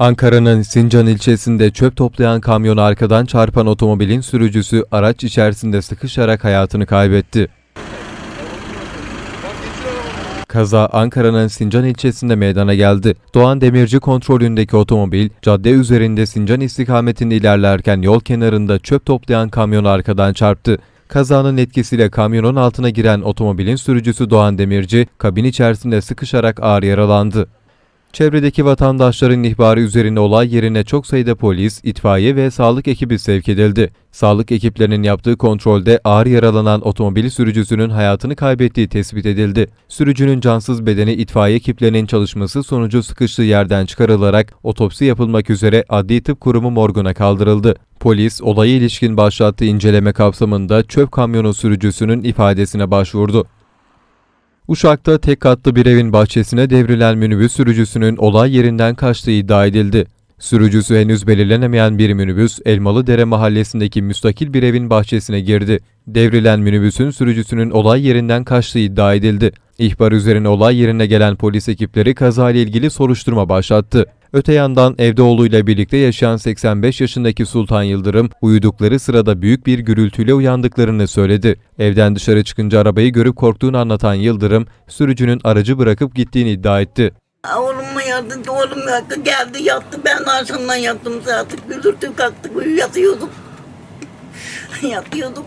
Ankara'nın Sincan ilçesinde çöp toplayan kamyonu arkadan çarpan otomobilin sürücüsü araç içerisinde sıkışarak hayatını kaybetti. Kaza Ankara'nın Sincan ilçesinde meydana geldi. Doğan Demirci kontrolündeki otomobil cadde üzerinde Sincan istikametinde ilerlerken yol kenarında çöp toplayan kamyonu arkadan çarptı. Kazanın etkisiyle kamyonun altına giren otomobilin sürücüsü Doğan Demirci kabin içerisinde sıkışarak ağır yaralandı. Çevredeki vatandaşların ihbarı üzerine olay yerine çok sayıda polis, itfaiye ve sağlık ekibi sevk edildi. Sağlık ekiplerinin yaptığı kontrolde ağır yaralanan otomobil sürücüsünün hayatını kaybettiği tespit edildi. Sürücünün cansız bedeni itfaiye ekiplerinin çalışması sonucu sıkıştığı yerden çıkarılarak otopsi yapılmak üzere Adli Tıp Kurumu morguna kaldırıldı. Polis, olaya ilişkin başlattığı inceleme kapsamında çöp kamyonu sürücüsünün ifadesine başvurdu. Uşak'ta tek katlı bir evin bahçesine devrilen minibüs sürücüsünün olay yerinden kaçtığı iddia edildi. Sürücüsü henüz belirlenemeyen bir minibüs Elmalıdere mahallesindeki müstakil bir evin bahçesine girdi. Devrilen minibüsün sürücüsünün olay yerinden kaçtığı iddia edildi. İhbar üzerine olay yerine gelen polis ekipleri kazayla ilgili soruşturma başlattı. Öte yandan evde oğluyla birlikte yaşayan 85 yaşındaki Sultan Yıldırım uyudukları sırada büyük bir gürültüyle uyandıklarını söyledi. Evden dışarı çıkınca arabayı görüp korktuğunu anlatan Yıldırım, sürücünün aracı bırakıp gittiğini iddia etti. Oğlum yattı, oğlum yattı, geldi yattı. Ben arkamdan yattım zaten. Güldürdük kalktık, uyu yatıyorduk. yatıyorduk.